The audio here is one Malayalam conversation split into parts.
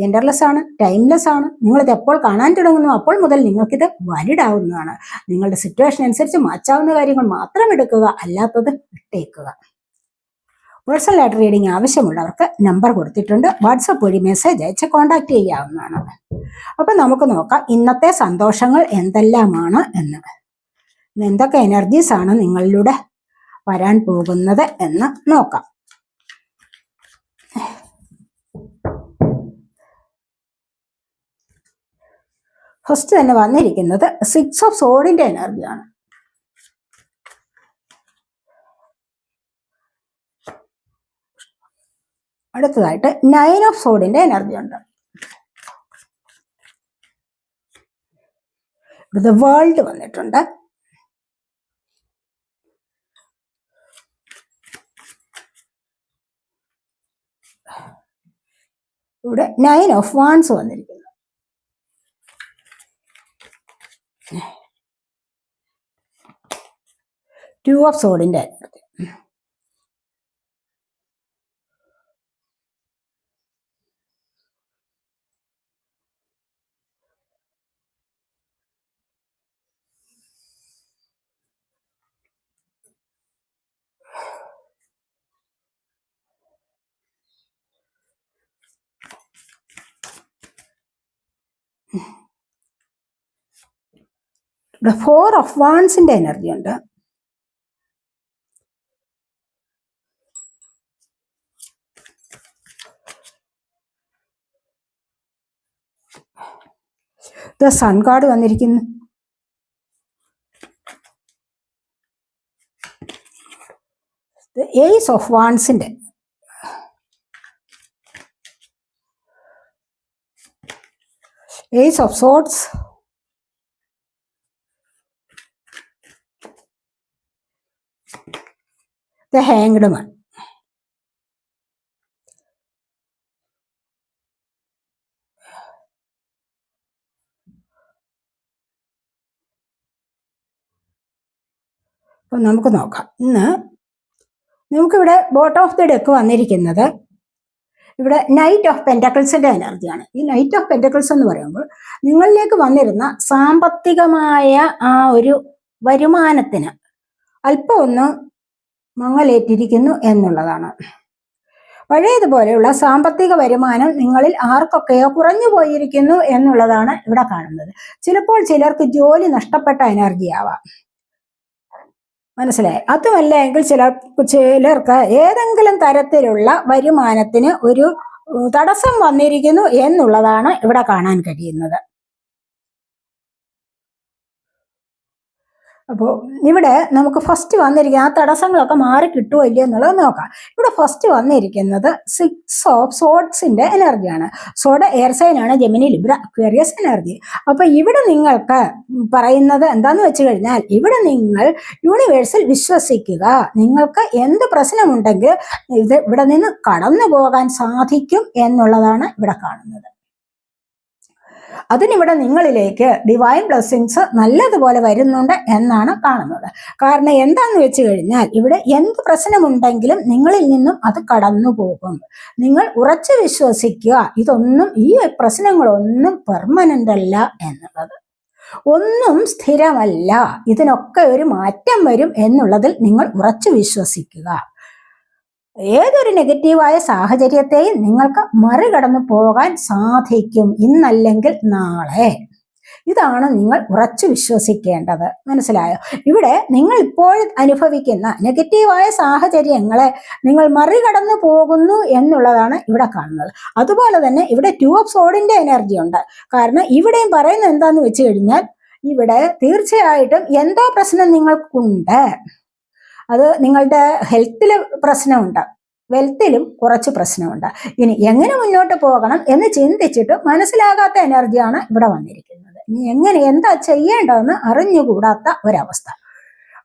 ജെൻഡർലെസ് ആണ് ടൈംലെസ് ആണ്. നിങ്ങളിത് എപ്പോൾ കാണാൻ തുടങ്ങുന്നു അപ്പോൾ മുതൽ നിങ്ങൾക്കിത് വാലിഡ് ആവുന്നതാണ് നിങ്ങളുടെ സിറ്റുവേഷൻ അനുസരിച്ച് മാറ്റാവുന്ന കാര്യങ്ങൾ മാത്രം എടുക്കുക അല്ലാത്തത് വിട്ടേക്കുക. പേഴ്സണൽ ആയിട്ട് റീഡിംഗ് ആവശ്യമുള്ളവർക്ക് നമ്പർ കൊടുത്തിട്ടുണ്ട്. വാട്സപ്പ് വഴി മെസ്സേജ് അയച്ച് കോൺടാക്ട് ചെയ്യാവുന്നതാണ്. അപ്പൊ നമുക്ക് നോക്കാം ഇന്നത്തെ സന്തോഷങ്ങൾ എന്തെല്ലാമാണ് എന്ന്. എന്തൊക്കെ എനർജീസ് ആണ് നിങ്ങളിലൂടെ വരാൻ പോകുന്നത് എന്ന് നോക്കാം. ഫസ്റ്റ് തന്നെ വന്നിരിക്കുന്നത് സിക്സ് ഓഫ് സോഡിന്റെ എനർജിയാണ് അടുത്തതായിട്ട് നയൻ ഓഫ് സോഡിന്റെ എനർജി ഉണ്ട്. ഇവിടുത്തെ വേൾഡ് വന്നിട്ടുണ്ട്. ഇവിടെ നയൻ ഓഫ് വാൺസ് വന്നിരിക്കുന്നു. ടു ഓഫ് സോഡിന്റെ ഇവിടെ ഫോർ ഓഫ് വാൺസിന്റെ എനർജി ഉണ്ട്. ഇത് സൺ കാർഡ് വന്നിരിക്കുന്നു. Ace of വാൺസിന്റെ ace of swords the hanged man അപ്പം നമുക്ക് നോക്കാം. ഇന്ന് നമുക്കിവിടെ ബോട്ട് ഓഫ് ദി ഡെക്ക് വന്നിരിക്കുന്നത് ഇവിടെ നൈറ്റ് ഓഫ് പെന്റക്കിൾസിന്റെ എനർജിയാണ് ഈ നൈറ്റ് ഓഫ് പെന്റക്കിൾസ് എന്ന് പറയുമ്പോൾ നിങ്ങളിലേക്ക് വന്നിരുന്ന സാമ്പത്തികമായ ആ ഒരു വരുമാനത്തിന് അല്പം ഒന്ന് മങ്ങലേറ്റിരിക്കുന്നു എന്നുള്ളതാണ്. പഴയതുപോലെയുള്ള സാമ്പത്തിക വരുമാനം നിങ്ങളിൽ ആർക്കൊക്കെയോ കുറഞ്ഞു പോയിരിക്കുന്നു എന്നുള്ളതാണ് ഇവിടെ കാണുന്നത്. ചിലപ്പോൾ ചിലർക്ക് ജോലി നഷ്ടപ്പെട്ട എനർജി ആവാം മനസ്സിലായി? അതുമല്ല എങ്കിൽ ചില ചിലർക്ക് ഏതെങ്കിലും തരത്തിലുള്ള വരുമാനത്തിന് ഒരു തടസ്സം വന്നിരിക്കുന്നു എന്നുള്ളതാണ് ഇവിടെ കാണാൻ കഴിയുന്നത്. അപ്പോൾ ഇവിടെ നമുക്ക് ഫസ്റ്റ് വന്നിരിക്കുന്ന ആ തടസ്സങ്ങളൊക്കെ മാറി കിട്ടുമോ ഇല്ലയോ എന്നുള്ളത് നോക്കാം. ഇവിടെ ഫസ്റ്റ് വന്നിരിക്കുന്നത് സിക്സ് ഓഫ് സോഡ്സിന്റെ എനർജിയാണ് സോഡ് എയർ സൈൻ ആണ് ജെമിനി ലിബ്ര അക്വേറിയസ് എനർജി അപ്പോൾ ഇവിടെ നിങ്ങൾക്ക് പറയുന്നത് എന്താന്ന് വെച്ച് കഴിഞ്ഞാൽ ഇവിടെ നിങ്ങൾ യൂണിവേഴ്സിൽ വിശ്വസിക്കുക. നിങ്ങൾക്ക് എന്ത് പ്രശ്നമുണ്ടെങ്കിൽ ഇത് ഇവിടെ നിന്ന് കടന്നു പോകാൻ സാധിക്കും എന്നുള്ളതാണ് ഇവിടെ കാണുന്നത്. അതിനിവിടെ നിങ്ങളിലേക്ക് ഡിവൈൻ ബ്ലെസ്സിങ്സ് നല്ലതുപോലെ വരുന്നുണ്ട് എന്നാണ് കാണുന്നത്. കാരണം എന്താന്ന് വെച്ച് കഴിഞ്ഞാൽ ഇവിടെ എന്ത് പ്രശ്നമുണ്ടെങ്കിലും നിങ്ങളിൽ നിന്നും അത് കടന്നു പോകും. നിങ്ങൾ ഉറച്ചു വിശ്വസിക്കുക ഇതൊന്നും ഈ പ്രശ്നങ്ങളൊന്നും പെർമനന്റ് അല്ല എന്നുള്ളത്. ഒന്നും സ്ഥിരമല്ല. ഇതിനൊക്കെ ഒരു മാറ്റം വരും എന്നുള്ളതിൽ നിങ്ങൾ ഉറച്ചു വിശ്വസിക്കുക. ഏതൊരു നെഗറ്റീവായ സാഹചര്യത്തെയും നിങ്ങൾക്ക് മറികടന്നു പോകാൻ സാധിക്കും ഇന്നല്ലെങ്കിൽ നാളെ. ഇതാണ് നിങ്ങൾ ഉറച്ചു വിശ്വസിക്കേണ്ടത്. മനസ്സിലായോ? ഇവിടെ നിങ്ങൾ ഇപ്പോൾ അനുഭവിക്കുന്ന നെഗറ്റീവായ സാഹചര്യങ്ങളെ നിങ്ങൾ മറികടന്നു പോകുന്നു എന്നുള്ളതാണ് ഇവിടെ കാണുന്നത്. അതുപോലെ തന്നെ ഇവിടെ ടു ഓഫ് സോഡിന്റെ എനർജി ഉണ്ട്. കാരണം ഇവിടെയും പറയുന്നത് എന്താന്ന് വെച്ച് കഴിഞ്ഞാൽ ഇവിടെ തീർച്ചയായിട്ടും എന്തോ പ്രശ്നം നിങ്ങൾക്കുണ്ട്? അത് നിങ്ങളുടെ ഹെൽത്തിൽ പ്രശ്നമുണ്ട്. വെൽത്തിലും കുറച്ച് പ്രശ്നമുണ്ട്. ഇനി എങ്ങനെ മുന്നോട്ട് പോകണം എന്ന് ചിന്തിച്ചിട്ട് മനസ്സിലാകാത്ത എനർജിയാണ് ഇവിടെ വന്നിരിക്കുന്നത്. ഇനി എങ്ങനെ എന്താ ചെയ്യേണ്ടതെന്ന് അറിഞ്ഞുകൂടാത്ത ഒരവസ്ഥ.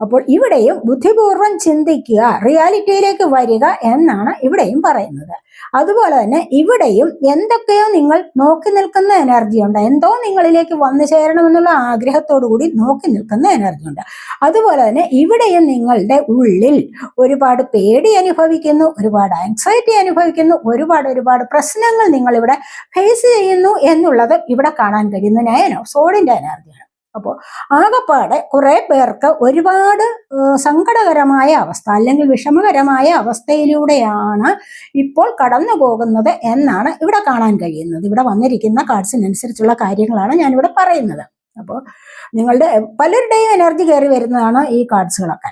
അപ്പോൾ ഇവിടെയും ബുദ്ധിപൂർവം ചിന്തിക്കുക റിയാലിറ്റിയിലേക്ക് വരിക എന്നാണ് ഇവിടെയും പറയുന്നത്. അതുപോലെ തന്നെ ഇവിടെയും എന്തൊക്കെയോ നിങ്ങൾ നോക്കി നിൽക്കുന്ന എനർജി ഉണ്ട്. എന്തോ നിങ്ങളിലേക്ക് വന്നു ചേരണമെന്നുള്ള ആഗ്രഹത്തോടു കൂടി നോക്കി നിൽക്കുന്ന എനർജി ഉണ്ട്. അതുപോലെ തന്നെ ഇവിടെയും നിങ്ങളുടെ ഉള്ളിൽ ഒരുപാട് പേടി അനുഭവിക്കുന്നു ഒരുപാട് ആൻസൈറ്റി അനുഭവിക്കുന്നു ഒരുപാട് ഒരുപാട് പ്രശ്നങ്ങൾ നിങ്ങൾ ഇവിടെ ഫേസ് ചെയ്യുന്നു എന്നുള്ളത് ഇവിടെ കാണാൻ കഴിയുന്ന നയനോ സോഡിന്റെ എനർജിയാണ് അപ്പോൾ ആകപ്പാടെ കുറെ പേർക്ക് ഒരുപാട് സങ്കടകരമായ അവസ്ഥ അല്ലെങ്കിൽ വിഷമകരമായ അവസ്ഥയിലൂടെയാണ് ഇപ്പോൾ കടന്നു പോകുന്നത് എന്നാണ് ഇവിടെ കാണാൻ കഴിയുന്നത്. ഇവിടെ വന്നിരിക്കുന്ന കാർഡ്സിനനുസരിച്ചുള്ള കാര്യങ്ങളാണ് ഞാനിവിടെ പറയുന്നത്. അപ്പോൾ നിങ്ങളുടെ പലരുടെയും എനർജി കയറി വരുന്നതാണ് ഈ കാർഡ്സുകളൊക്കെ.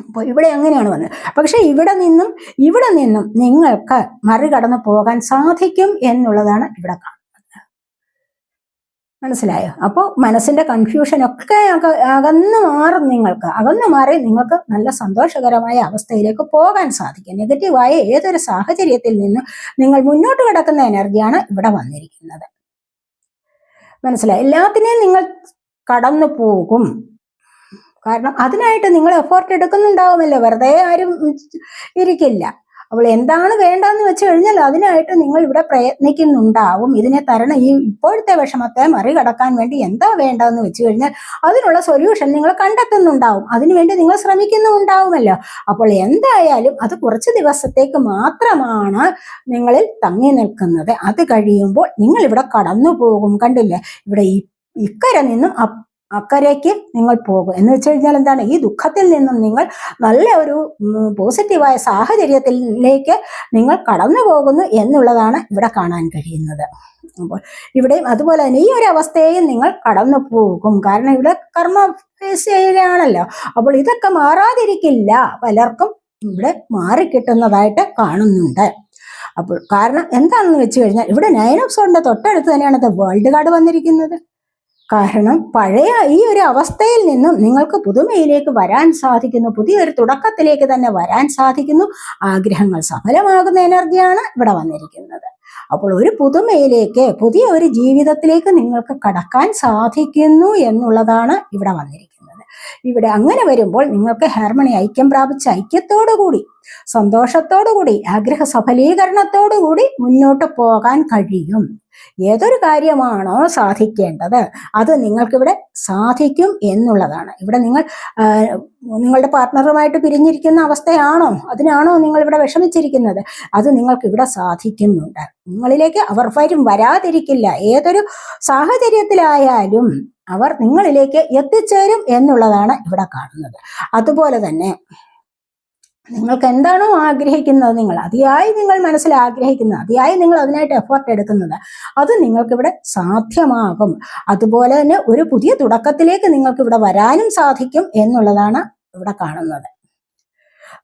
അപ്പോൾ ഇവിടെ എങ്ങനെയാണ് വന്നത്. പക്ഷെ ഇവിടെ നിന്നും ഇവിടെ നിന്നും നിങ്ങൾക്ക് മറികടന്ന് പോകാൻ സാധിക്കും എന്നുള്ളതാണ് ഇവിടെ കാണുന്നത്. മനസ്സിലായോ? അപ്പോൾ മനസ്സിന്റെ കൺഫ്യൂഷൻ ഒക്കെ അക- അകന്നു മാറും നിങ്ങൾക്ക്. അകന്നു മാറി നിങ്ങൾക്ക് നല്ല സന്തോഷകരമായ അവസ്ഥയിലേക്ക് പോകാൻ സാധിക്കും. നെഗറ്റീവായ ഏതൊരു സാഹചര്യത്തിൽ നിന്നും നിങ്ങൾ മുന്നോട്ട് കിടക്കുന്ന എനർജിയാണ് ഇവിടെ വന്നിരിക്കുന്നത്. മനസ്സിലായി? എല്ലാത്തിനെയും നിങ്ങൾ കടന്നു പോകും. കാരണം അതിനായിട്ട് നിങ്ങൾ എഫോർട്ട് എടുക്കുന്നുണ്ടാവുമല്ലോ. വെറുതെ ആരും ഇരിക്കില്ല. അപ്പോൾ എന്താണ് വേണ്ടതെന്ന് വെച്ച് കഴിഞ്ഞാൽ അതിനായിട്ട് നിങ്ങൾ ഇവിടെ പ്രയത്നിക്കുന്നുണ്ടാവും. ഇതിനെ തരണം. ഈ ഇപ്പോഴത്തെ വിഷമത്തെ മറികടക്കാൻ വേണ്ടി എന്താ വേണ്ടതെന്ന് വെച്ച് കഴിഞ്ഞാൽ അതിനുള്ള സൊല്യൂഷൻ നിങ്ങൾ കണ്ടെത്തുന്നുണ്ടാവും. അതിനുവേണ്ടി നിങ്ങൾ ശ്രമിക്കുന്നുണ്ടാവുമല്ലോ അപ്പോൾ എന്തായാലും അത് കുറച്ച് ദിവസത്തേക്ക് മാത്രമാണ് നിങ്ങളിൽ തങ്ങി നിൽക്കുന്നത്. അത് കഴിയുമ്പോൾ നിങ്ങൾ ഇവിടെ കടന്നു പോകും കണ്ടില്ലേ? ഇവിടെ ഈ ഇക്കര നിന്നും അക്കരയ്ക്ക് നിങ്ങൾ പോകും. എന്ന് വെച്ച് കഴിഞ്ഞാൽ എന്താണ്? ഈ ദുഃഖത്തിൽ നിന്നും നിങ്ങൾ നല്ല ഒരു പോസിറ്റീവായ സാഹചര്യത്തിലേക്ക് നിങ്ങൾ കടന്നു പോകുന്നു എന്നുള്ളതാണ് ഇവിടെ കാണാൻ കഴിയുന്നത്. അപ്പോൾ ഇവിടെയും അതുപോലെ തന്നെ ഈ ഒരു അവസ്ഥയെയും നിങ്ങൾ കടന്നു പോകും. കാരണം ഇവിടെ കർമ്മ ചെയ്യുകയാണല്ലോ അപ്പോൾ ഇതൊക്കെ മാറാതിരിക്കില്ല. പലർക്കും ഇവിടെ മാറിക്കിട്ടുന്നതായിട്ട് കാണുന്നുണ്ട്. അപ്പോൾ കാരണം എന്താണെന്ന് വെച്ച് കഴിഞ്ഞാൽ ഇവിടെ നയൻ ഓഫ് സോണിന്റെ തൊട്ടടുത്ത് തന്നെയാണ് വേൾഡ് കാർഡ് വന്നിരിക്കുന്നത്. കാരണം പഴയ ഈ ഒരു അവസ്ഥയിൽ നിന്നും നിങ്ങൾക്ക് പുതുമയിലേക്ക് വരാൻ സാധിക്കുന്നു പുതിയൊരു തുടക്കത്തിലേക്ക് തന്നെ വരാൻ സാധിക്കുന്നു. ആഗ്രഹങ്ങൾ സഫലമാകുന്ന എനർജിയാണ് ഇവിടെ വന്നിരിക്കുന്നത്. അപ്പോൾ ഒരു പുതുമയിലേക്ക് പുതിയ ഒരു ജീവിതത്തിലേക്ക് നിങ്ങൾക്ക് കടക്കാൻ സാധിക്കുന്നു എന്നുള്ളതാണ് ഇവിടെ വന്നിരിക്കുന്നത്. ഇവിടെ അങ്ങനെ വരുമ്പോൾ നിങ്ങൾക്ക് ഹാർമണി ഐക്യം പ്രാപിച്ച ഐക്യത്തോടു കൂടി സന്തോഷത്തോടു കൂടി ആഗ്രഹ സഫലീകരണത്തോടു കൂടി മുന്നോട്ട് പോകാൻ കഴിയും. ഏതൊരു കാര്യമാണോ സാധിക്കേണ്ടത് അത് നിങ്ങൾക്കിവിടെ സാധിക്കും എന്നുള്ളതാണ്. ഇവിടെ നിങ്ങൾ നിങ്ങളുടെ പാർട്ട്ണറുമായിട്ട് പിരിഞ്ഞിരിക്കുന്ന അവസ്ഥയാണോ അതിനാണോ നിങ്ങൾ ഇവിടെ വിഷമിച്ചിരിക്കുന്നത് അത് നിങ്ങൾക്ക് ഇവിടെ സാധിക്കുന്നുണ്ട്. നിങ്ങളിലേക്ക് അവർ വരും വരാതിരിക്കില്ല. ഏതൊരു സാഹചര്യത്തിലായാലും അവർ നിങ്ങളിലേക്ക് എത്തിച്ചേരും എന്നുള്ളതാണ് ഇവിടെ കാണുന്നത്. അതുപോലെ തന്നെ നിങ്ങൾക്ക് എന്താണോ ആഗ്രഹിക്കുന്നത് നിങ്ങൾ അതിയായി നിങ്ങൾ മനസ്സിൽ ആഗ്രഹിക്കുന്നത് അതിയായി നിങ്ങൾ അതിനായിട്ട് എഫേർട്ട് എടുക്കുന്നത് അത് നിങ്ങൾക്ക് ഇവിടെ സാധ്യമാകും. അതുപോലെ തന്നെ ഒരു പുതിയ തുടക്കത്തിലേക്ക് നിങ്ങൾക്ക് ഇവിടെ വരാനും സാധിക്കും എന്നുള്ളതാണ് ഇവിടെ കാണുന്നത്.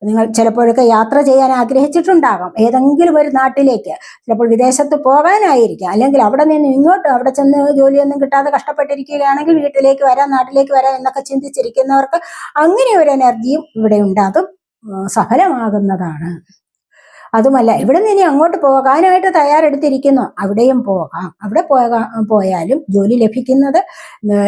നിങ്ങൾ ചിലപ്പോഴൊക്കെ യാത്ര ചെയ്യാൻ ആഗ്രഹിച്ചിട്ടുണ്ടാകാം ഏതെങ്കിലും ഒരു നാട്ടിലേക്ക് ചിലപ്പോൾ വിദേശത്ത് പോകാനായിരിക്കാം. അല്ലെങ്കിൽ അവിടെ നിന്ന് ഇങ്ങോട്ട് അവിടെ ചെന്ന് ജോലിയൊന്നും കിട്ടാതെ കഷ്ടപ്പെട്ടിരിക്കുകയാണെങ്കിൽ വീട്ടിലേക്ക് വരാം നാട്ടിലേക്ക് വരാം എന്നൊക്കെ ചിന്തിച്ചിരിക്കുന്നവർക്ക് അങ്ങനെ ഒരു എനർജിയും ഇവിടെ ഉണ്ടാകും സഫലമാകുന്നതാണ്. അതുമല്ല ഇവിടെ നിന്ന് ഇനി അങ്ങോട്ട് പോകാനായിട്ട് തയ്യാറെടുത്തിരിക്കുന്നു. അവിടെയും പോകാം. അവിടെ പോകാ പോയാലും ജോലി ലഭിക്കുന്നത്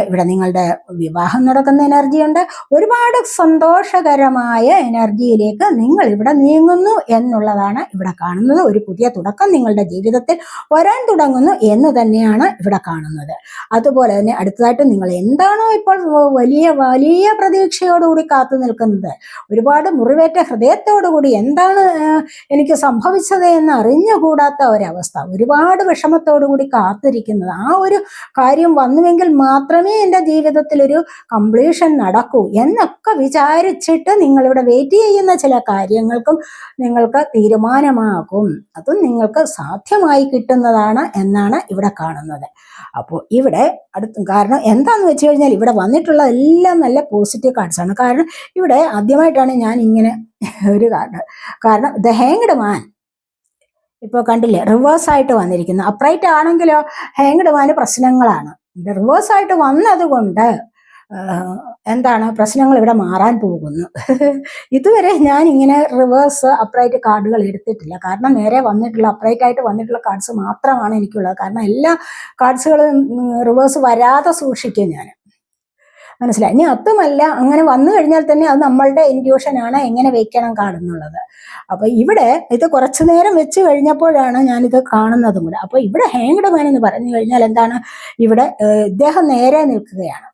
ഇവിടെ നിങ്ങളുടെ വിവാഹം നടക്കുന്ന എനർജി ഉണ്ട്. ഒരുപാട് സന്തോഷകരമായ എനർജിയിലേക്ക് നിങ്ങൾ ഇവിടെ നീങ്ങുന്നു എന്നുള്ളതാണ് ഇവിടെ കാണുന്നത്. ഒരു പുതിയ തുടക്കം നിങ്ങളുടെ ജീവിതത്തിൽ വരാൻ തുടങ്ങുന്നു എന്ന് തന്നെയാണ് ഇവിടെ കാണുന്നത്. അതുപോലെ തന്നെ അടുത്തതായിട്ട് നിങ്ങൾ എന്താണോ ഇപ്പോൾ വലിയ വലിയ പ്രതീക്ഷയോടുകൂടി കാത്തു നിൽക്കുന്നത് ഒരുപാട് മുറിവേറ്റ ഹൃദയത്തോടുകൂടി എന്താണ് ഏർ എനിക്ക് സംഭവിച്ചത് എന്ന് അറിഞ്ഞുകൂടാത്ത ഒരവസ്ഥ. ഒരുപാട് വിഷമത്തോടുകൂടി കാത്തിരിക്കുന്നത്. ആ ഒരു കാര്യം വന്നുവെങ്കിൽ മാത്രമേ എന്റെ ജീവിതത്തിൽ ഒരു കംപ്ലീഷൻ നടക്കൂ എന്നൊക്കെ വിചാരിച്ചിട്ട് നിങ്ങളിവിടെ വെയിറ്റ് ചെയ്യുന്ന ചില കാര്യങ്ങൾക്കും നിങ്ങൾക്ക് തീരുമാനമാകും. അതും നിങ്ങൾക്ക് സാധ്യമായി കിട്ടുന്നതാണ് എന്നാണ് ഇവിടെ കാണുന്നത്. അപ്പോൾ ഇവിടെ അടുത്ത കാരണം എന്താന്ന് വെച്ച് കഴിഞ്ഞാൽ ഇവിടെ വന്നിട്ടുള്ള എല്ലാം നല്ല പോസിറ്റീവ് കാർഡ്സാണ് കാരണം ഇവിടെ ആദ്യമായിട്ടാണ് ഞാൻ ഇങ്ങനെ ഒരു കാരണം കാരണം ദ ഹാങ്ഡ് മാൻ. ഇപ്പോൾ കണ്ടില്ലേ റിവേഴ്സ് ആയിട്ട് വന്നിരിക്കുന്നു. അപ്രൈറ്റ് ആണെങ്കിലോ ഹാങ്ഡ് മാന് പ്രശ്നങ്ങളാണ്. റിവേഴ്സ് ആയിട്ട് വന്നതുകൊണ്ട് എന്താണ് പ്രശ്നങ്ങൾ ഇവിടെ മാറാൻ പോകുന്നു. ഇതുവരെ ഞാൻ ഇങ്ങനെ റിവേഴ്സ് അപ്രൈറ്റ് കാർഡുകൾ എടുത്തിട്ടില്ല. കാരണം നേരെ വന്നിട്ടുള്ള അപ്രൈറ്റ് ആയിട്ട് വന്നിട്ടുള്ള കാർഡ്സ് മാത്രമാണ് എനിക്കുള്ളത്. കാരണം എല്ലാ കാർഡ്സുകളും റിവേഴ്സ് വരാതെ സൂക്ഷിക്കും ഞാൻ മനസ്സിലായി. ഇനി അത്തുമല്ല അങ്ങനെ വന്നു കഴിഞ്ഞാൽ തന്നെ അത് നമ്മളുടെ ഇൻഡ്യൂഷനാണ് എങ്ങനെ വെക്കണം കാണുന്നുള്ളത്. അപ്പൊ ഇവിടെ ഇത് കുറച്ചു നേരം വെച്ച് കഴിഞ്ഞപ്പോഴാണ് ഞാനിത് കാണുന്നതും കൂടെ. അപ്പൊ ഇവിടെ ഹാങ്ഡ് മാൻ എന്ന് പറഞ്ഞു കഴിഞ്ഞാൽ എന്താണ്? ഇവിടെ ഇദ്ദേഹം നേരെ നിൽക്കുകയാണ്.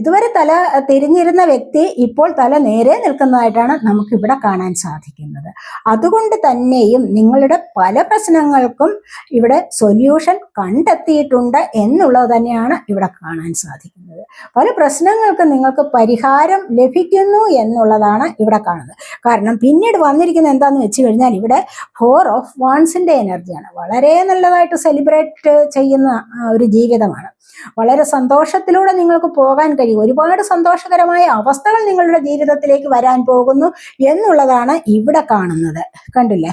ഇതുവരെ തല തിരിഞ്ഞിരുന്ന വ്യക്തി ഇപ്പോൾ തല നേരെ നിൽക്കുന്നതായിട്ടാണ് നമുക്കിവിടെ കാണാൻ സാധിക്കുന്നത്. അതുകൊണ്ട് തന്നെയും നിങ്ങളുടെ പല പ്രശ്നങ്ങൾക്കും ഇവിടെ സൊല്യൂഷൻ കണ്ടെത്തിയിട്ടുണ്ട് എന്നുള്ളത് തന്നെയാണ് ഇവിടെ കാണാൻ സാധിക്കുന്നത്. പല പ്രശ്നങ്ങൾക്കും നിങ്ങൾക്ക് പരിഹാരം ലഭിക്കുന്നു എന്നുള്ളതാണ് ഇവിടെ കാണുന്നത്. കാരണം പിന്നീട് വന്നിരിക്കുന്നത് എന്താന്ന് വെച്ച് കഴിഞ്ഞാൽ ഇവിടെ ഫോർ ഓഫ് വാൺസിന്റെ എനർജിയാണ് വളരെ നല്ലതായിട്ട് സെലിബ്രേറ്റ് ചെയ്യുന്ന ഒരു ജീവിതമാണ്. വളരെ സന്തോഷത്തിലൂടെ നിങ്ങൾക്ക് പോകാൻ കഴിയും. ഒരുപാട് സന്തോഷകരമായ അവസ്ഥകൾ നിങ്ങളുടെ ജീവിതത്തിലേക്ക് വരാൻ പോകുന്നു എന്നുള്ളതാണ് ഇവിടെ കാണുന്നത്. കണ്ടില്ലേ?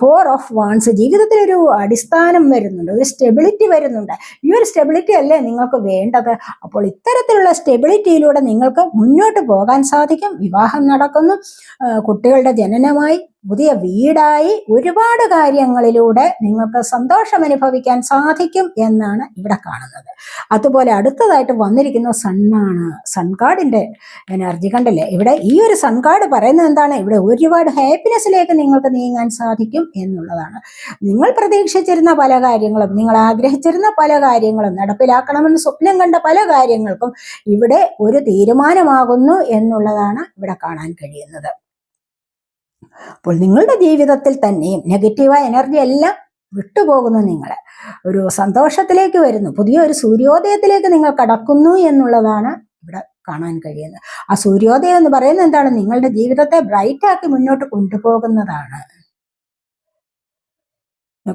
ഫോർ ഓഫ് വാൺസ് ജീവിതത്തിൽ ഒരു അടിസ്ഥാനം വരുന്നുണ്ട് ഒരു സ്റ്റെബിലിറ്റി വരുന്നുണ്ട്. ഈ ഒരു സ്റ്റെബിലിറ്റി അല്ലേ നിങ്ങൾക്ക് വേണ്ടത്? അപ്പോൾ ഇത്തരത്തിലുള്ള സ്റ്റെബിലിറ്റിയിലൂടെ നിങ്ങൾക്ക് മുന്നോട്ട് പോകാൻ സാധിക്കും. വിവാഹം നടക്കുന്നു. കുട്ടികളുടെ ജനനമായി പുതിയ വീടായി ഒരുപാട് കാര്യങ്ങളിലൂടെ നിങ്ങൾക്ക് സന്തോഷം അനുഭവിക്കാൻ സാധിക്കും എന്നാണ് ഇവിടെ കാണുന്നത്. അതുപോലെ അടുത്തതായിട്ട് വന്നിരിക്കുന്ന സണ്ണാണ്. സൺകാർഡിന്റെ എനർജി കണ്ടില്ലേ? ഇവിടെ ഈ ഒരു സൺകാർഡ് പറയുന്നത് എന്താണ്? ഇവിടെ ഒരുപാട് ഹാപ്പിനെസ്സിലേക്ക് നിങ്ങൾക്ക് നീങ്ങാൻ സാധിക്കും എന്നുള്ളതാണ്. നിങ്ങൾ പ്രതീക്ഷിച്ചിരുന്ന പല കാര്യങ്ങളും നിങ്ങൾ ആഗ്രഹിച്ചിരുന്ന പല കാര്യങ്ങളും നടപ്പിലാക്കണമെന്ന് സ്വപ്നം കണ്ട പല കാര്യങ്ങൾക്കും ഇവിടെ ഒരു തീരുമാനമാകുന്നു എന്നുള്ളതാണ് ഇവിടെ കാണാൻ കഴിയുന്നത്. അപ്പോൾ നിങ്ങളുടെ ജീവിതത്തിൽ തന്നെയും നെഗറ്റീവായ എനർജി എല്ലാം വിട്ടുപോകുന്നു നിങ്ങൾ ഒരു സന്തോഷത്തിലേക്ക് വരുന്നു. പുതിയ ഒരു സൂര്യോദയത്തിലേക്ക് നിങ്ങൾ കടക്കുന്നു എന്നുള്ളതാണ് ഇവിടെ കാണാൻ കഴിയുന്നത്. ആ സൂര്യോദയം എന്ന് പറയുന്നത് എന്താണ്? നിങ്ങളുടെ ജീവിതത്തെ ബ്രൈറ്റ് ആക്കി മുന്നോട്ട് കൊണ്ടുപോകുന്നതാണ്.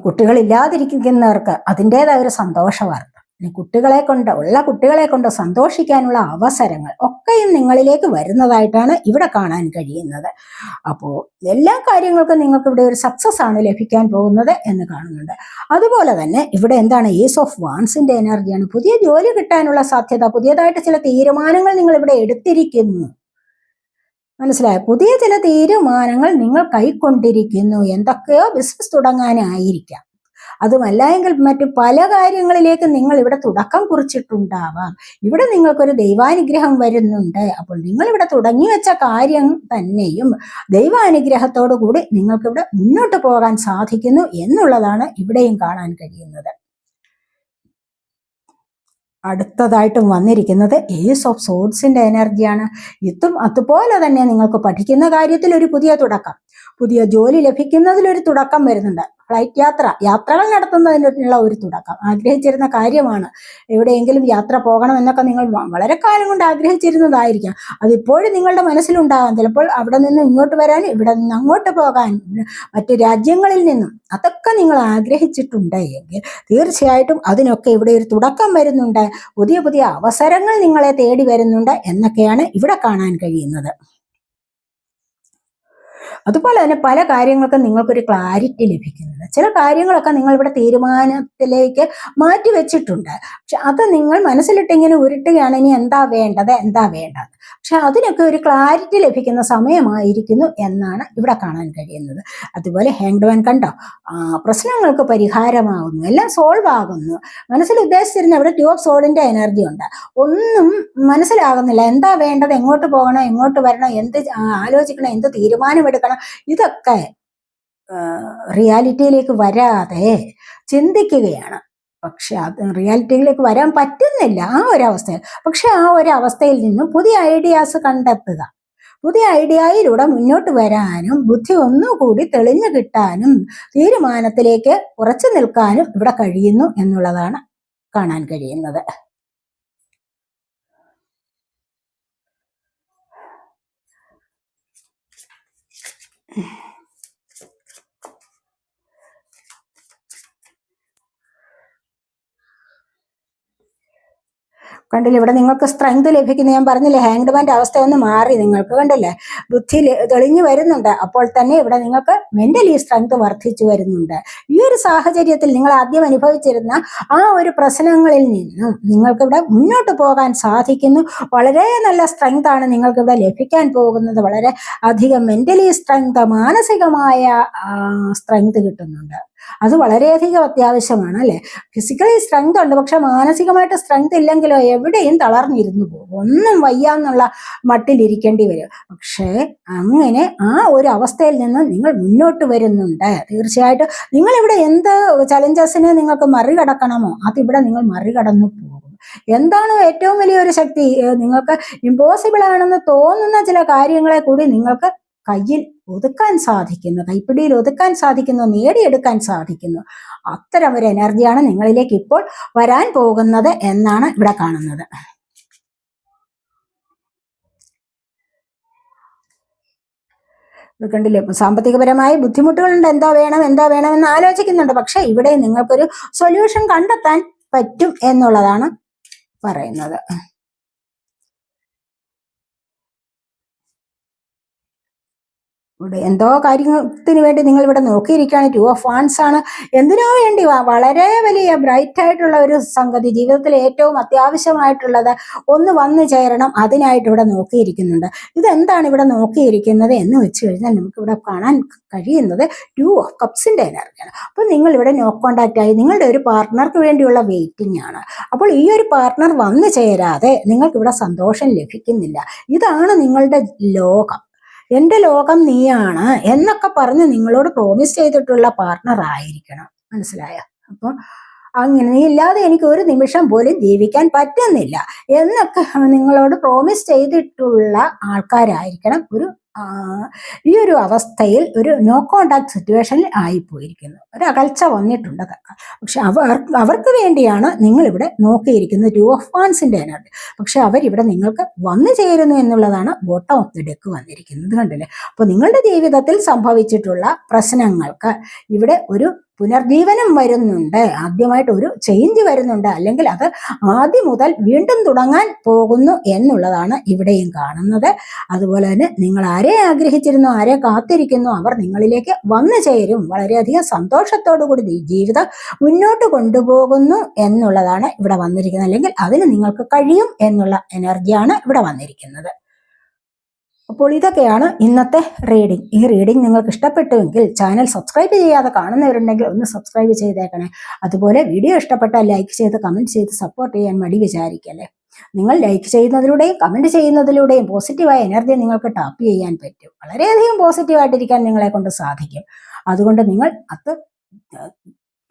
കുട്ടികളില്ലാതിരിക്കുന്നവർക്ക് അതിന്റെതായ ഒരു സന്തോഷ വാർത്ത കുട്ടികളെ കൊണ്ട് ഉള്ള കുട്ടികളെ കൊണ്ട് സന്തോഷിക്കാനുള്ള അവസരങ്ങൾ ഒക്കെയും നിങ്ങളിലേക്ക് വരുന്നതായിട്ടാണ് ഇവിടെ കാണാൻ കഴിയുന്നത്. അപ്പോൾ എല്ലാ കാര്യങ്ങൾക്കും നിങ്ങൾക്ക് ഇവിടെ ഒരു സക്സസ് ആണ് ലഭിക്കാൻ പോകുന്നത് എന്ന് കാണുന്നുണ്ട്. അതുപോലെ തന്നെ ഇവിടെ എന്താണ് ഏസ് ഓഫ് വാൺസിന്റെ എനർജിയാണ് പുതിയ ജോലി കിട്ടാനുള്ള സാധ്യത പുതിയതായിട്ട് ചില തീരുമാനങ്ങൾ നിങ്ങൾ ഇവിടെ എടുത്തിരിക്കുന്നു. മനസ്സിലായ? പുതിയ ചില തീരുമാനങ്ങൾ നിങ്ങൾ കൈക്കൊണ്ടിരിക്കുന്നു. എന്തൊക്കെയോ ബിസിനസ് തുടങ്ങാനായിരിക്കാം. അതുമല്ല എങ്കിൽ മറ്റു പല കാര്യങ്ങളിലേക്ക് നിങ്ങൾ ഇവിടെ തുടക്കം കുറിച്ചിട്ടുണ്ടാവാം. ഇവിടെ നിങ്ങൾക്കൊരു ദൈവാനുഗ്രഹം വരുന്നുണ്ട്. അപ്പോൾ നിങ്ങൾ ഇവിടെ തുടങ്ങി വെച്ച കാര്യം തന്നെയും ദൈവാനുഗ്രഹത്തോടു കൂടി നിങ്ങൾക്ക് ഇവിടെ മുന്നോട്ട് പോകാൻ സാധിക്കുന്നു എന്നുള്ളതാണ് ഇവിടെയും കാണാൻ കഴിയുന്നത്. അടുത്തതായിട്ടും വന്നിരിക്കുന്നത് ഏസ് ഓഫ് സോഡ്സിന്റെ എനർജിയാണ് ഇത്തും അതുപോലെ തന്നെ നിങ്ങൾക്ക് പഠിക്കുന്ന കാര്യത്തിൽ ഒരു പുതിയ തുടക്കം. പുതിയ ജോലി ലഭിക്കുന്നതിലൊരു തുടക്കം വരുന്നുണ്ട്. ഫ്ലൈറ്റ് യാത്ര യാത്രകൾ നടത്തുന്നതിനുള്ള ഒരു തുടക്കം. ആഗ്രഹിച്ചിരുന്ന കാര്യമാണ്. എവിടെയെങ്കിലും യാത്ര പോകണം എന്നൊക്കെ നിങ്ങൾ വളരെ കാലം കൊണ്ട് ആഗ്രഹിച്ചിരുന്നതായിരിക്കാം. അതിപ്പോഴും നിങ്ങളുടെ മനസ്സിലുണ്ടാകാം. ചിലപ്പോൾ അവിടെ നിന്ന് ഇങ്ങോട്ട് വരാൻ ഇവിടെ നിന്ന് അങ്ങോട്ട് പോകാൻ മറ്റു രാജ്യങ്ങളിൽ നിന്നും അതൊക്കെ നിങ്ങൾ ആഗ്രഹിച്ചിട്ടുണ്ട് എങ്കിൽ തീർച്ചയായിട്ടും അതിനൊക്കെ ഇവിടെ ഒരു തുടക്കം വരുന്നുണ്ട്. പുതിയ പുതിയ അവസരങ്ങൾ നിങ്ങളെ തേടി വരുന്നുണ്ട് എന്നൊക്കെയാണ് ഇവിടെ കാണാൻ കഴിയുന്നത്. അതുപോലെ തന്നെ പല കാര്യങ്ങൾക്കും നിങ്ങൾക്കൊരു ക്ലാരിറ്റി ലഭിക്കുന്നുണ്ട്. ചില കാര്യങ്ങളൊക്കെ നിങ്ങൾ ഇവിടെ തീരുമാനത്തിലേക്ക് മാറ്റി വെച്ചിട്ടുണ്ട് പക്ഷെ അത് നിങ്ങൾ മനസ്സിലിട്ടിങ്ങനെ ഉരുട്ടുകയാണ് ഇനി എന്താ വേണ്ടത്? എന്താ വേണ്ടത്? പക്ഷെ അതിനൊക്കെ ഒരു ക്ലാരിറ്റി ലഭിക്കുന്ന സമയമായിരിക്കുന്നു എന്നാണ് ഇവിടെ കാണാൻ കഴിയുന്നത്. അതുപോലെ ഹാങ്ഡ് വാൻ കണ്ടോ? പ്രശ്നങ്ങൾക്ക് പരിഹാരമാകുന്നു. എല്ലാം സോൾവ് ആകുന്നു. മനസ്സിൽ ഉദ്ദേശിച്ചിരുന്ന ഇവിടെ ട്യൂബ് സോളിന്റെ എനർജി ഉണ്ട്. ഒന്നും മനസ്സിലാകുന്നില്ല. എന്താ വേണ്ടത്? എങ്ങോട്ട് പോകണം? എങ്ങോട്ട് വരണം? എന്ത് ആലോചിക്കണം. എന്ത് തീരുമാനമെടുക്കണം? ഇതൊക്കെ റിയാലിറ്റിയിലേക്ക് വരാതെ ചിന്തിക്കുകയാണ്. പക്ഷെ അത് റിയാലിറ്റിയിലേക്ക് വരാൻ പറ്റുന്നില്ല ആ ഒരവസ്ഥയിൽ. പക്ഷെ ആ ഒരവസ്ഥയിൽ നിന്നും പുതിയ ഐഡിയാസ് കണ്ടെത്തുക. പുതിയ ഐഡിയയിലൂടെ മുന്നോട്ട് വരാനും ബുദ്ധി ഒന്നുകൂടി തെളിഞ്ഞു കിട്ടാനും തീരുമാനത്തിലേക്ക് ഉറച്ചു നിൽക്കാനും ഇവിടെ കഴിയുന്നു എന്നുള്ളതാണ് കാണാൻ കഴിയുന്നത്. കണ്ടില്ലേ ഇവിടെ നിങ്ങൾക്ക് സ്ട്രെങ്ത് ലഭിക്കുന്നു. ഞാൻ പറഞ്ഞില്ലേ ഹാങ്ഡ് മാന്റെ അവസ്ഥ ഒന്ന് മാറി. നിങ്ങൾക്ക് കണ്ടില്ലേ ബുദ്ധി തെളിഞ്ഞു വരുന്നുണ്ട്. അപ്പോൾ തന്നെ ഇവിടെ നിങ്ങൾക്ക് മെന്റലി സ്ട്രെങ്ത് വർദ്ധിച്ചു വരുന്നുണ്ട്. ഈ ഒരു സാഹചര്യത്തിൽ നിങ്ങൾ ആദ്യം അനുഭവിച്ചിരുന്ന ആ ഒരു പ്രശ്നങ്ങളിൽ നിന്നും നിങ്ങൾക്ക് ഇവിടെ മുന്നോട്ട് പോകാൻ സാധിക്കുന്നു. വളരെ നല്ല സ്ട്രെങ്ത് ആണ് നിങ്ങൾക്ക് ഇവിടെ ലഭിക്കാൻ പോകുന്നത്. വളരെ അധികം മെന്റലി സ്ട്രെങ്ത് മാനസികമായ സ്ട്രെങ്ത് കിട്ടുന്നുണ്ട്. അത് വളരെയധികം അത്യാവശ്യമാണ് അല്ലേ? ഫിസിക്കലി സ്ട്രെങ്ത് ഉണ്ട് പക്ഷെ മാനസികമായിട്ട് സ്ട്രെങ്ത് ഇല്ലെങ്കിലോ എവിടെയും തളർന്നിരുന്നു പോകും. ഒന്നും വയ്യാന്നുള്ള മട്ടിലിരിക്കേണ്ടി വരും. പക്ഷേ അങ്ങനെ ആ ഒരു അവസ്ഥയിൽ നിന്ന് നിങ്ങൾ മുന്നോട്ട് വരുന്നുണ്ട്. തീർച്ചയായിട്ടും നിങ്ങളിവിടെ എന്ത് ചലഞ്ചസിനെ നിങ്ങൾക്ക് മറികടക്കണമോ അതിവിടെ നിങ്ങൾ മറികടന്നു പോകും. എന്താണോ ഏറ്റവും വലിയൊരു ശക്തി? നിങ്ങൾക്ക് ഇമ്പോസിബിൾ ആണെന്ന് തോന്നുന്ന ചില കാര്യങ്ങളെ കൂടി നിങ്ങൾക്ക് കയ്യിൽ ഒതുക്കാൻ സാധിക്കുന്നു കൈപ്പിടിയിൽ ഒതുക്കാൻ സാധിക്കുന്നു നേടിയെടുക്കാൻ സാധിക്കുന്നു. അത്തരം ഒരു എനർജിയാണ് നിങ്ങളിലേക്ക് ഇപ്പോൾ വരാൻ പോകുന്നത് എന്നാണ് ഇവിടെ കാണുന്നത്. കണ്ടില്ലേ? സാമ്പത്തികപരമായ ബുദ്ധിമുട്ടുകളുണ്ട്. എന്താ വേണം എന്താ വേണം എന്ന് ആലോചിക്കുന്നുണ്ട്. പക്ഷെ ഇവിടെ നിങ്ങൾക്കൊരു സൊല്യൂഷൻ കണ്ടെത്താൻ പറ്റും എന്നുള്ളതാണ് പറയുന്നത്. ഇവിടെ എന്തോ കാര്യത്തിന് വേണ്ടി നിങ്ങൾ ഇവിടെ നോക്കിയിരിക്കുകയാണ്. ടു ഓഫ് വാൺസ് ആണ്. എന്തിനോ വേണ്ടി? വളരെ വലിയ ബ്രൈറ്റ് ആയിട്ടുള്ള ഒരു സംഗതി ജീവിതത്തിൽ ഏറ്റവും അത്യാവശ്യമായിട്ടുള്ളത് ഒന്ന് വന്നു ചേരണം അതിനായിട്ട് ഇവിടെ നോക്കിയിരിക്കുന്നുണ്ട്. ഇതെന്താണ് ഇവിടെ നോക്കിയിരിക്കുന്നത് എന്ന് വെച്ച് കഴിഞ്ഞാൽ നമുക്ക് ഇവിടെ കാണാൻ കഴിയുന്നത് ടു ഓഫ് കപ്സിന്റെ എനർജിയാണ് അപ്പോൾ നിങ്ങൾ ഇവിടെ നോ കോണ്ടാക്റ്റ് ആയി. നിങ്ങളുടെ ഒരു പാർട്ട്ണർക്ക് വേണ്ടിയുള്ള വെയിറ്റിംഗ് ആണ്. അപ്പോൾ ഈ ഒരു പാർട്ട്ണർ വന്നു ചേരാതെ നിങ്ങൾക്ക് ഇവിടെ സന്തോഷം ലഭിക്കുന്നില്ല. ഇതാണ് നിങ്ങളുടെ ലോകം. എന്റെ ലോകം നീയാണ് എന്നൊക്കെ പറഞ്ഞ് നിങ്ങളോട് പ്രോമിസ് ചെയ്തിട്ടുള്ള പാർട്ണർ ആയിരിക്കണം. മനസ്സിലായ? അപ്പോൾ അങ്ങനെ നീ ഇല്ലാതെ എനിക്ക് ഒരു നിമിഷം പോലും ജീവിക്കാൻ പറ്റുന്നില്ല എന്നൊക്കെ നിങ്ങളോട് പ്രോമിസ് ചെയ്തിട്ടുള്ള ആൾക്കാരായിരിക്കണം ഒരു ഈ ഒരു അവസ്ഥയിൽ ഒരു നോ കോണ്ടാക്ട് സിറ്റുവേഷനിൽ ആയിപ്പോയിരിക്കുന്നു. ഒരു അകൽച്ച വന്നിട്ടുണ്ട് പക്ഷെ അവർ അവർക്ക് വേണ്ടിയാണ് നിങ്ങളിവിടെ നോക്കിയിരിക്കുന്നത് ടു ഓഫ് വാൻസിന്റെ എനർജി പക്ഷെ അവരിവിടെ നിങ്ങൾക്ക് വന്നു ചേരുന്നു എന്നുള്ളതാണ് ബോട്ടം ഓഫ് ദി ഡെക്ക് വന്നിരിക്കുന്നത് കണ്ടില്ലേ? അപ്പോൾ നിങ്ങളുടെ ജീവിതത്തിൽ സംഭവിച്ചിട്ടുള്ള പ്രശ്നങ്ങൾക്ക് ഇവിടെ ഒരു പുനർജീവനം വരുന്നുണ്ട്. ആദ്യമായിട്ട് ഒരു ചേഞ്ച് വരുന്നുണ്ട്. അല്ലെങ്കിൽ അത് ആദ്യം മുതൽ വീണ്ടും തുടങ്ങാൻ പോകുന്നു എന്നുള്ളതാണ് ഇവിടെയും കാണുന്നത്. അതുപോലെ തന്നെ നിങ്ങൾ ആരെ ആഗ്രഹിച്ചിരുന്നു ആരെ കാത്തിരിക്കുന്നു അവർ നിങ്ങളിലേക്ക് വന്നു ചേരും. വളരെയധികം സന്തോഷത്തോടു കൂടി ജീവിതം മുന്നോട്ട് കൊണ്ടുപോകുന്നു എന്നുള്ളതാണ് ഇവിടെ വന്നിരിക്കുന്നത്. അല്ലെങ്കിൽ അതിന് നിങ്ങൾക്ക് കഴിയും എന്നുള്ള എനർജിയാണ് ഇവിടെ വന്നിരിക്കുന്നത്. അപ്പോൾ ഇതൊക്കെയാണ് ഇന്നത്തെ റീഡിംഗ് ഈ റീഡിംഗ് നിങ്ങൾക്ക് ഇഷ്ടപ്പെട്ടുവെങ്കിൽ ചാനൽ സബ്സ്ക്രൈബ് ചെയ്യാതെ കാണുന്നവരുണ്ടെങ്കിൽ ഒന്ന് സബ്സ്ക്രൈബ് ചെയ്തേക്കണേ. അതുപോലെ വീഡിയോ ഇഷ്ടപ്പെട്ടാൽ ലൈക്ക് ചെയ്ത് കമന്റ് ചെയ്ത് സപ്പോർട്ട് ചെയ്യാൻ മടി വിചാരിക്കല്ലേ. നിങ്ങൾ ലൈക്ക് ചെയ്യുന്നതിലൂടെയും കമന്റ് ചെയ്യുന്നതിലൂടെയും പോസിറ്റീവായ എനർജി നിങ്ങൾക്ക് ടാപ്പ് ചെയ്യാൻ പറ്റും. വളരെയധികം പോസിറ്റീവായിട്ടിരിക്കാൻ നിങ്ങളെ കൊണ്ട് സാധിക്കും. അതുകൊണ്ട് നിങ്ങൾ അത്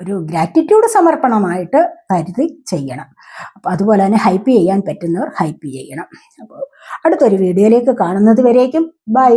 ഒരു ഗ്രാറ്റിറ്റ്യൂഡ് സമർപ്പണമായിട്ട് കരുതി ചെയ്യണം. അപ്പം അതുപോലെ തന്നെ ഹൈപ്പ് ചെയ്യാൻ പറ്റുന്നവർ ഹൈപ്പ് ചെയ്യണം. അപ്പോൾ അടുത്തൊരു വീഡിയോയിലേക്ക് കാണുന്നത് വരേക്കും. ബൈ